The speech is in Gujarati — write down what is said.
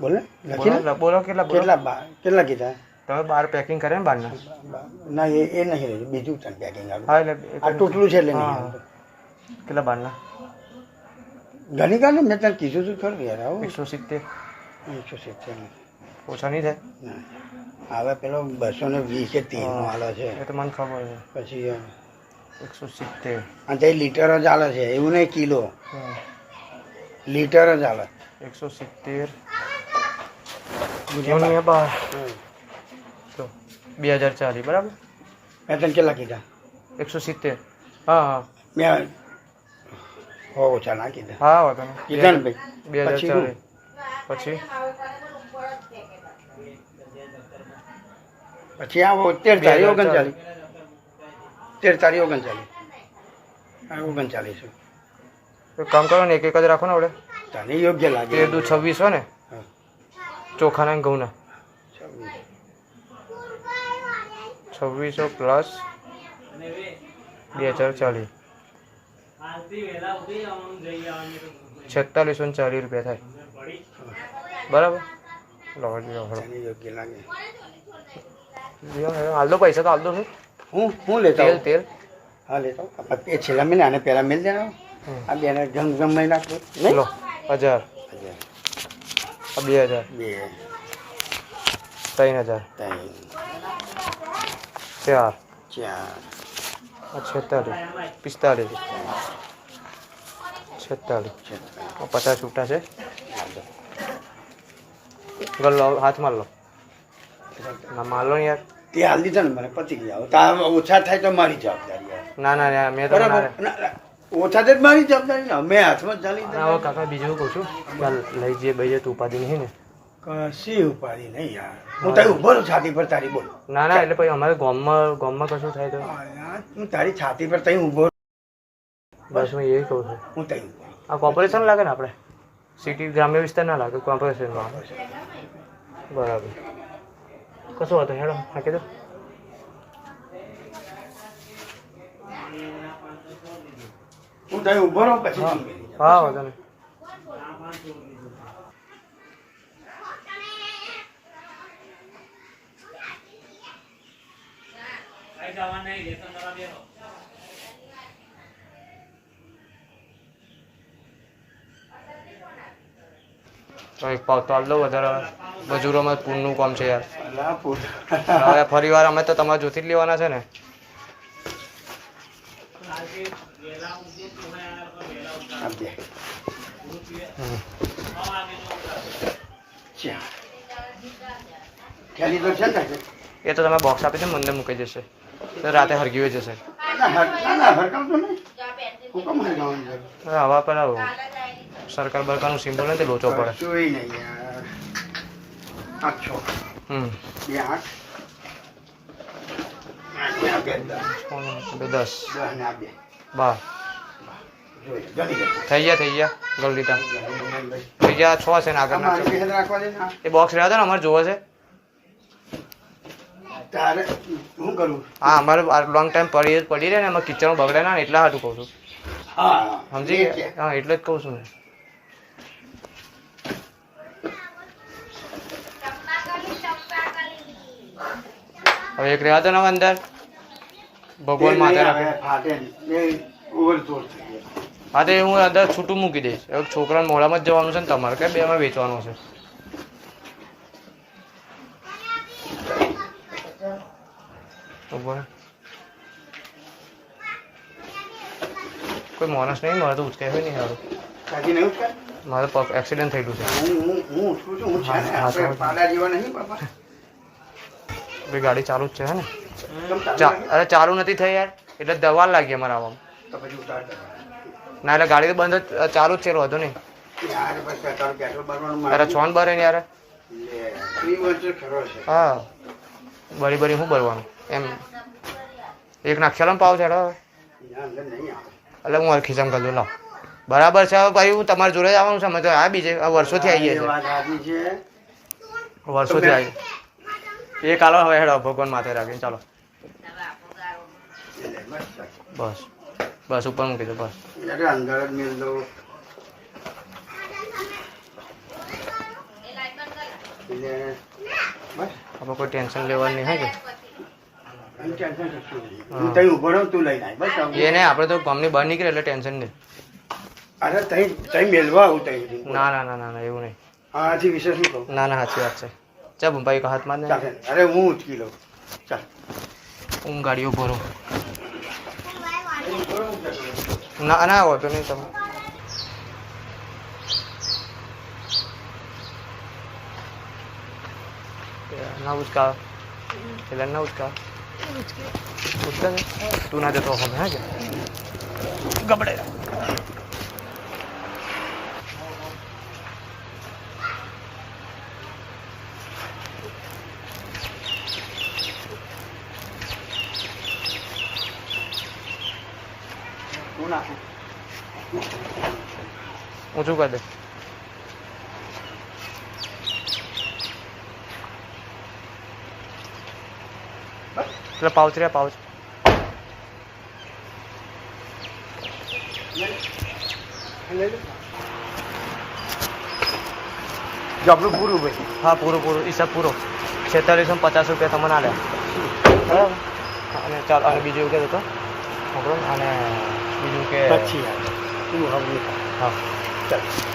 બોલ? ને લખી બોલો કેટલા કેટલા કેટલા કીધા? તમે બાર પેકિંગ કરે ને બહારના ના એ એ નહીં રહ્યું બીજું તને પેકિંગ હા એટલે આ તૂટલું છે એટલે નહીં. કેટલા બહારના ઘણી ને મેં તને કીધું તું ખરું યાર આવું. એકસો સિત્તેર. એકસો સિત્તેર. ઓછા નહીં થાય? હવે પેલો બસો ને વીસ કે ત્રીસનો હાલે છે. એ તો મને ખબર છે. પછી એકસો સિત્તેર. અને તે લીટર જ હાલે છે એવું નહીં કિલો. લીટર જ હાલે એકસો સિત્તેર. ગુણ્યા બાર તો બે હજાર ચાલી બરાબર? મેં તને કેટલા કીધા? એકસો સિત્તેર. હા હા. મેં હો ઓછા ના કીધા. હા વાંધો નહીં. કીધા ને ભાઈ. બે હજાર ચાલી પછી પછી? આવો તેર તારીખ ઓગણચાલીસ તેર તારીખ ઓગણચાલીસ. ઓગણચાલીસ. કામ કરો ને એક એક જ રાખો ને આપણે તને યોગ્ય લાગે. તેર દુ છવ્વીસ હોય ને. ચોખાના ને ઘઉંના. છવ્વીસ. પ્લસ બે હજાર ચાલીસ. છેતાલીસો ને ચાલીસ રૂપિયા થાય. બરાબર? લો. હાલ દો પૈસા તો હાલ દો હું હું લેતા તેલ તેલ હા લેતા એ છેલ્લા મહિને આને પહેલાં મેળ દેના? આ બેને ગમ ગમ નહીં? નાખવું લો હજાર. અચ્છા. બે હજાર. બે ત્રણ હજાર. ત્રણ. ચાર. ચાર. છેતાલીસ પિસ્તાલીસ છેતાલીસ પચાસ છૂટા છે. ગલ્લો હાથમાં લો. ના માલો યાર. તે હાલ દીધા ને મને પતી ગયા. તા ઓછા થાય તો મારી જવાબદારી ના ના મેં તો. ઓછા તો મારી જવાબદારી ને. અમે હાથમાં જ ચાલી હવે કાકા બીજું કહું છું. ચાલ લઈ જઈએ તું ઉપાધિ નહીં ને? કશી ઉપાધિ નહીં યાર. હું તારી ઊભો રહું છાતી પર તારી બોલ. ના ના એટલે પછી અમારે ગામમાં ગામમાં કશું થાય તો? હું તારી છાતી પર તઈ ઊભો બસ હું એ કહું છું. હું તઈ આ કોર્પોરેશન લાગે ને આપણે? સિટી ગ્રામ્ય વિસ્તાર ના લાગે કોર્પોરેશન બરાબર. કશું હતો હેડો હાકી દો. હું. તઈ ઊભો રહું પછી. હા વાંધો નહીં. તો એક પાવ તો આલ વધારે. મજૂરોમાં પૂરનું કામ છે યાર. હવે ફરી વાર અમે તો તમારા જોથી જ લેવાના છે ને. આપજે. હમ. ચાર. થેલી તો છે ને એ તો તમે બોક્સ આપી દો ને અંદર મૂકી જશે તો રાતે હરગી જશે ના હર- ના ના હરકાવતો નહીં હું કેમ હરકાવવાનું છે? હવે હવા પર આવો સરકાર બરકારનું સિમ્બોલ નથી લોચો પડે કશુંય નહીં યાર આઠ છ હમ બે આઠ આઠ ને આ બે દસ. બે દસ દસ ને આ બે બાર જોઈએ, ગણી લે. થઈ ગયા થઈ ગયા. ગોલ થઈ ગયા છ છે ને આગળ. એ બોક્સ રહ્યા હતા ને અમારે જોવે છે. તારે શું કરું હા અમારે લોંગ ટાઈમ પડી પડી રહે ને એમાં કિચન બગડે ના એટલા હાટું કહું છું. હા સમજી ગયા? હા એટલે જ કહું છું ને. હવે એક રહ્યા હતા ને અંદર. ભગવાન માતા રાખે. ફાટે ઓવર ગયો. હા તો હું અંદર છૂટું મૂકી દઈશ. એક છોકરાને મોડામાં જ જવાનું છે ને તમારે. કે બેમાં વેચવાનું છે. કોઈ માણસ નહીં મારે તો ઉચકાય નહીં સારું મારે પગ એક્સિડન્ટ થયેલું છે. ગાડી ચાલુ જ છે હે ને? અરે ચાલુ નથી થઈ યાર. એટલે દવા લાગી અમારે આવવામાં તો પછી ઉતાર દે. ના એટલે ગાડી તો બંધ ચાલુ જ છે એટલે વાંધો નહીં. અરે. છોન ભરે ને યાર. હા. બરી બરી શું ભરવાનું? એમ. એક નાખેલો પાવ છે. એટલે હું ખિસ્સામાં કરી દઉં લાવ. બરાબર છે ભાઈ હું તમારી જોડે આવવાનું છે અમે તો આ બીજે વર્ષોથી આવી છે. વર્ષોથી આવી એ કાલો હવે હેડો ભગવાન માથે રાખીને ચાલો. બસ. બસ ઉપર મૂકી દો બસ અંદર જ મેળ દો આપણે કોઈ ટેન્શન લેવાનું નહીં કે. હું રહું તું આપણે ગામની બહાર નીકળે એટલે ટેન્શન નહીં અરે તઈ તઈ મેલવા આવું તઈ ના ના ના ના એવું નહીં આથી વિશે શું કહું ના ના સાચી વાત છે ચાલ ભાઈ હાથમાં અરે હું ઉચકી લઉં ચાલ હું ગાડીઓ ભરો ના ના વાંધો નહીં તમે. ના ઉચકા. એટલે ના ઉચકા. ઉચકા તું ના જતો હવે હા કે? ગબડે તું નાખ ઊંચું કરી દે એટલે પાઉચ રે પાઉચ જો આપણું પૂરું ભાઈ હા પૂરું પૂરું હિસાબ પૂરો છેતાલીસો પચાસ રૂપિયા તમને આલ્યા બરાબર અને ચાલો અને બીજું એવું કહેતો હતો અને બીજું કે પછી યાર તું હવે હા ચાલ